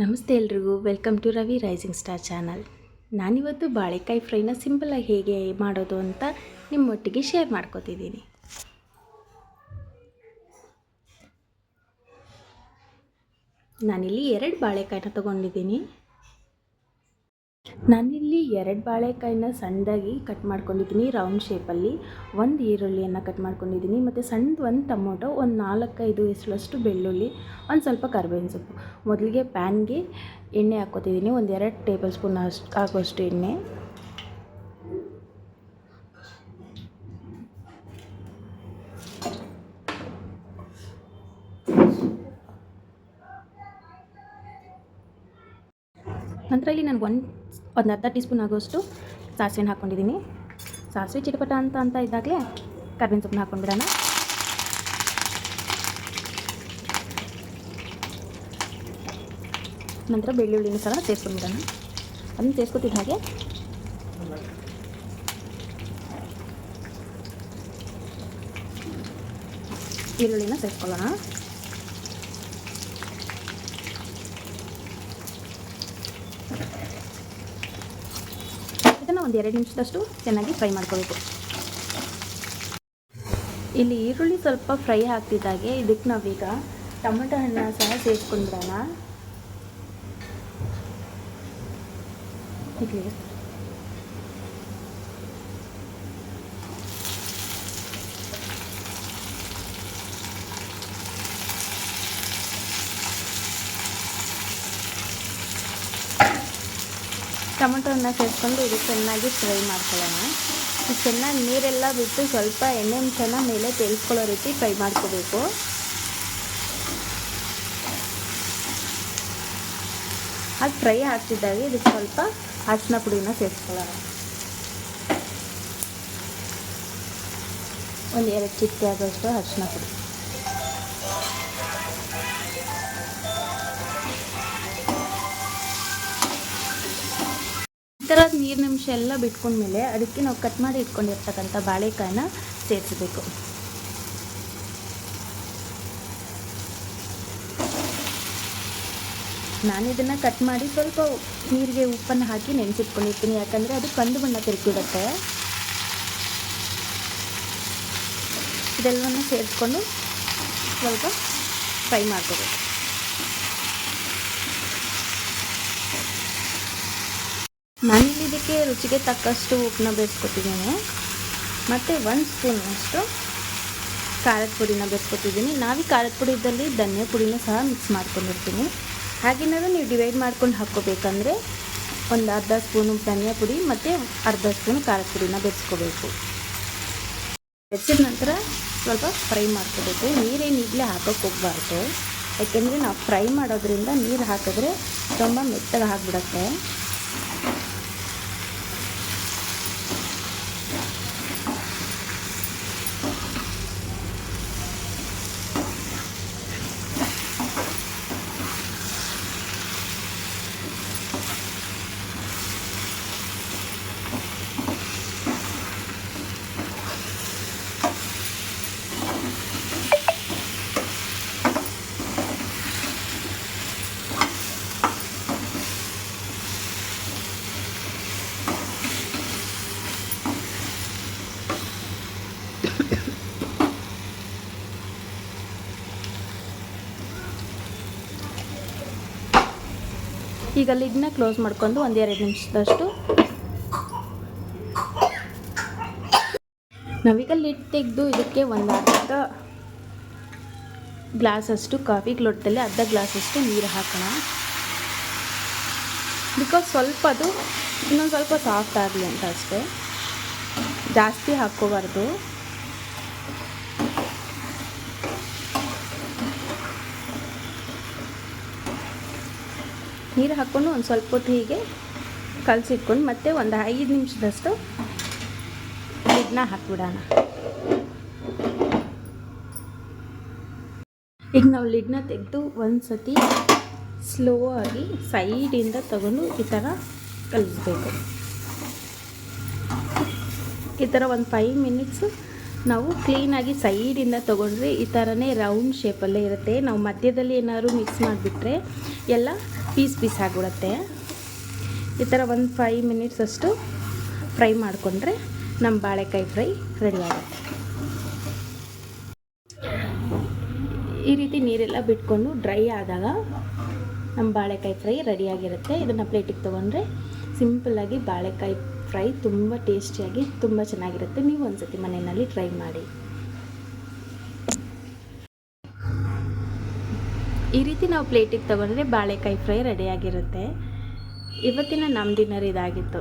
ನಮಸ್ತೆ ಎಲ್ರಿಗೂ, welcome to Ravi rising star channel. ನಾನಿವತ್ತು ಬಾಳೆಕಾಯಿ ಫ್ರೈನ ಸಿಂಪಲಾಗಿ ಹೇಗೆ ಮಾಡೋದು ಅಂತ ನಿಮ್ಮೊಟ್ಟಿಗೆ ಶೇರ್ ಮಾಡ್ಕೋತಿದ್ದೀನಿ. ನಾನಿಲ್ಲಿ ಎರಡು ಬಾಳೆಕಾಯಿನ ತೊಗೊಂಡಿದ್ದೀನಿ. ನಾನಿಲ್ಲಿ ಎರಡು ಬಾಳೆಕಾಯಿನ ಸಣ್ಣದಾಗಿ ಕಟ್ ಮಾಡ್ಕೊಂಡಿದ್ದೀನಿ ರೌಂಡ್ ಶೇಪಲ್ಲಿ ಒಂದು ಈರುಳ್ಳಿಯನ್ನು ಕಟ್ ಮಾಡ್ಕೊಂಡಿದ್ದೀನಿ, ಮತ್ತು ಸಣ್ಣದು ಒಂದು ಟೊಮೊಟೊ, ಒಂದು ನಾಲ್ಕೈದು ಎಸಳಷ್ಟು ಬೆಳ್ಳುಳ್ಳಿ, ಒಂದು ಸ್ವಲ್ಪ ಕರ್ಬೇವಿನ ಸೊಪ್ಪು. ಮೊದಲಿಗೆ ಪ್ಯಾನ್ಗೆ ಎಣ್ಣೆ ಹಾಕ್ಕೊತಿದ್ದೀನಿ, ಒಂದು ಎರಡು ಟೇಬಲ್ ಸ್ಪೂನ್ ಅಷ್ಟು ಹಾಕೋಷ್ಟು ಎಣ್ಣೆ. ನಂತರ ಇಲ್ಲಿ ನಾನು ಒಂದು ಒಂದು ಅರ್ಧ ಟೀ ಸ್ಪೂನ್ ಆಗೋಷ್ಟು ಸಾಸಿವೆನ ಹಾಕ್ಕೊಂಡಿದ್ದೀನಿ. ಸಾಸಿವೆ ಚಿಟಪಟ ಅಂತ ಅಂತ ಇದ್ದಾಗಲೇ ಕರ್ಬೇವಿನ ಸೊಪ್ಪನ್ನ ಹಾಕ್ಕೊಂಡ್ಬಿಡೋಣ. ನಂತರ ಬೆಳ್ಳುಳ್ಳಿನ ಸಹ ಸೇರಿಸ್ಕೊಂಡ್ಬಿಡೋಣ. ಅದನ್ನು ಸೇರಿಸ್ಕೊತಿದ್ದ ಹಾಗೆ ಈರುಳ್ಳಿನ ಸೇರಿಸ್ಕೊಳ್ಳೋಣ. ಇದನ್ನು ಒಂದು ಎರಡು ನಿಮಿಷದಷ್ಟು ಚೆನ್ನಾಗಿ ಫ್ರೈ ಮಾಡ್ಕೋಬೇಕು ಇಲ್ಲಿ ಈರುಳ್ಳಿ ಸ್ವಲ್ಪ ಫ್ರೈ ಆಗ್ತಿದ್ದಾಗೆ ಇದಕ್ಕೆ ನಾವೀಗ ಟೊಮೆಟೊ ಹಣ್ಣನ್ನು ಸಹ ಸೇರಿಸ್ಕೊಂಡ್ಬಿಡೋಣ ಇಲ್ಲಿ ಟೊಮೆಟೊನ ಸೇರಿಸ್ಕೊಂಡು ಇದು ಚೆನ್ನಾಗಿ ಫ್ರೈ ಮಾಡ್ಕೊಳ್ಳೋಣ. ಚೆನ್ನಾಗಿ ನೀರೆಲ್ಲ ಬಿಟ್ಟು ಸ್ವಲ್ಪ ಎಣ್ಣೆ ಅಂಶನ ಮೇಲೆ ತೇಲ್ಸ್ಕೊಳ್ಳೋ ರೀತಿ ಫ್ರೈ ಮಾಡ್ಕೋಬೇಕು. ಅದು ಫ್ರೈ ಆಗ್ತಿದ್ದಾಗ ಇದಕ್ಕೆ ಸ್ವಲ್ಪ ಅರಿಶಿನ ಪುಡಿನ ಸೇರಿಸ್ಕೊಳ್ಳೋಣ. ಒಂದು ಎರಡು ಚಿಟಿಕೆ ಆಗೋಷ್ಟು ಅರಿಶಿನ ಪುಡಿ. ಥರ ನೀರು ನಿಮಿಷ ಎಲ್ಲ ಬಿಟ್ಕೊಂಡ್ಮೇಲೆ ಅದಕ್ಕೆ ನಾವು ಕಟ್ ಮಾಡಿ ಇಟ್ಕೊಂಡಿರ್ತಕ್ಕಂಥ ಬಾಳೆಕಾಯನ್ನ ಸೇರಿಸಬೇಕು. ನಾನು ಇದನ್ನು ಕಟ್ ಮಾಡಿ ಸ್ವಲ್ಪ ನೀರಿಗೆ ಉಪ್ಪನ್ನು ಹಾಕಿ ನೆನೆಸಿಟ್ಕೊಂಡಿರ್ತೀನಿ. ಯಾಕಂದರೆ ಅದು ಕಂದು ಬಣ್ಣ ತಿರುಗಿಡುತ್ತೆ ಇದೆಲ್ಲವನ್ನು ಸೇರಿಸ್ಕೊಂಡು ಸ್ವಲ್ಪ ಫ್ರೈ ಮಾಡ್ಕೋಬೇಕು. ನಾನಿಲ್ಲಿ ಇದಕ್ಕೆ ರುಚಿಗೆ ತಕ್ಕಷ್ಟು ಉಪ್ಪನ್ನ ಬೇಯಿಸ್ಕೊತಿದ್ದೀನಿ ಮತ್ತು ಒಂದು ಸ್ಪೂನಷ್ಟು ಖಾರದ ಪುಡಿನ ಬೇಯಿಸ್ಕೊತಿದ್ದೀನಿ ನಾವು ಖಾರದ ಪುಡಿದಲ್ಲಿ ಧನಿಯಾ ಪುಡಿನ ಸಹ ಮಿಕ್ಸ್ ಮಾಡ್ಕೊಂಡಿರ್ತೀನಿ. ಹಾಗೇನಾದ್ರು ನೀವು ಡಿವೈಡ್ ಮಾಡ್ಕೊಂಡು ಹಾಕ್ಕೋಬೇಕಂದ್ರೆ ಒಂದು ಅರ್ಧ ಸ್ಪೂನು ಧನಿಯಾ ಪುಡಿ ಮತ್ತು ಅರ್ಧ ಸ್ಪೂನು ಖಾರದ ಪುಡಿನ ಬೆರೆಸ್ಕೋಬೇಕು ಬೆಚ್ಚಿದ ನಂತರ ಸ್ವಲ್ಪ ಫ್ರೈ ಮಾಡ್ಕೋಬೇಕು. ನೀರೇನು ಈಗಲೇ ಹಾಕೋಕ್ಕೆ ಹೋಗ್ಬಾರ್ದು. ಯಾಕೆಂದರೆ ನಾವು ಫ್ರೈ ಮಾಡೋದ್ರಿಂದ ನೀರು ಹಾಕಿದ್ರೆ ತುಂಬ ಮೆತ್ತಗೆ ಆಗಿಬಿಡತ್ತೆ. ಈಗ ಲಿಡ್ನ ಕ್ಲೋಸ್ ಮಾಡ್ಕೊಂಡು ಒಂದು ಎರಡು ನಿಮಿಷದಷ್ಟು. ನಾವೀಗ ಲಿಡ್ ತೆಗೆದು ಇದಕ್ಕೆ ಒಂದು ಅರ್ಧ ಗ್ಲಾಸಷ್ಟು ಕಾಫಿ ಲೊಟ್ಟದಲ್ಲಿ ಅರ್ಧ ಗ್ಲಾಸಷ್ಟು ನೀರು ಹಾಕೋಣ. ಬಿಕಾಸ್ ಸ್ವಲ್ಪ ಅದು ಇನ್ನೊಂದು ಸ್ವಲ್ಪ ಸಾಫ್ಟ್ ಆಗಲಿ ಅಂತ ಅಷ್ಟೇ. ಜಾಸ್ತಿ ಹಾಕ್ಕೋಬಾರ್ದು. ನೀರು ಹಾಕ್ಕೊಂಡು ಒಂದು ಸ್ವಲ್ಪ ಹೊತ್ತು ಹೀಗೆ ಕಲಸಿಟ್ಕೊಂಡು ಮತ್ತೆ ಒಂದು ಐದು ನಿಮಿಷದಷ್ಟು ಇದನ್ನ ಹಾಕ್ಬಿಡೋಣ. ಈಗ ನಾವು ಲಿಡ್ನ ತೆಗೆದು ಒಂದು ಸತಿ ಸ್ಲೋ ಆಗಿ ಸೈಡಿಂದ ತಗೊಂಡು ಈ ಥರ ಕಲಿಸ್ಬೇಕು. ಈ ಥರ ಒಂದು ಫೈವ್ ಮಿನಿಟ್ಸು ನಾವು ಕ್ಲೀನಾಗಿ ಸೈಡಿಂದ ತೊಗೊಂಡ್ರೆ ಈ ಥರನೇ ರೌಂಡ್ ಶೇಪಲ್ಲೇ ಇರುತ್ತೆ. ನಾವು ಮಧ್ಯದಲ್ಲಿ ಏನಾದ್ರು ಮಿಕ್ಸ್ ಮಾಡಿಬಿಟ್ರೆ ಎಲ್ಲ ಪೀಸ್ ಪೀಸ್ ಆಗಿಬಿಡುತ್ತೆ. ಈ ಥರ ಒಂದು ಫೈವ್ ಮಿನಿಟ್ಸ್ ಅಷ್ಟು ಫ್ರೈ ಮಾಡಿಕೊಂಡ್ರೆ ನಮ್ಮ ಬಾಳೆಕಾಯಿ ಫ್ರೈ ರೆಡಿ ಆಗುತ್ತೆ. ಈ ರೀತಿ ನೀರೆಲ್ಲ ಬಿಟ್ಕೊಂಡು ಡ್ರೈ ಆದಾಗ ನಮ್ಮ ಬಾಳೆಕಾಯಿ ಫ್ರೈ ರೆಡಿಯಾಗಿರುತ್ತೆ ಇದನ್ನು ಪ್ಲೇಟಿಗೆ ತೊಗೊಂಡ್ರೆ ಸಿಂಪಲ್ಲಾಗಿ ಬಾಳೆಕಾಯಿ ಫ್ರೈ ತುಂಬ ಟೇಸ್ಟಿಯಾಗಿ ತುಂಬ ಚೆನ್ನಾಗಿರುತ್ತೆ. ನೀವು ಒಂದ್ಸತಿ ಮನೆಯಲ್ಲಿ ಟ್ರೈ ಮಾಡಿ. ಈ ರೀತಿ ನಾವು ಪ್ಲೇಟಿಗೆ ತೊಗೊಂಡ್ರೆ ಬಾಳೆಕಾಯಿ ಫ್ರೈ ರೆಡಿಯಾಗಿರುತ್ತೆ. ಇವತ್ತಿನ ನಮ್ಮ ಡಿನ್ನರ್ ಇದಾಗಿತ್ತು.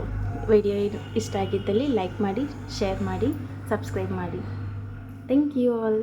ವಿಡಿಯೋ ಇಷ್ಟ ಆಗಿದ್ದಲ್ಲಿ ಲೈಕ್ ಮಾಡಿ, ಶೇರ್ ಮಾಡಿ, ಸಬ್ಸ್ಕ್ರೈಬ್ ಮಾಡಿ. Thank you all.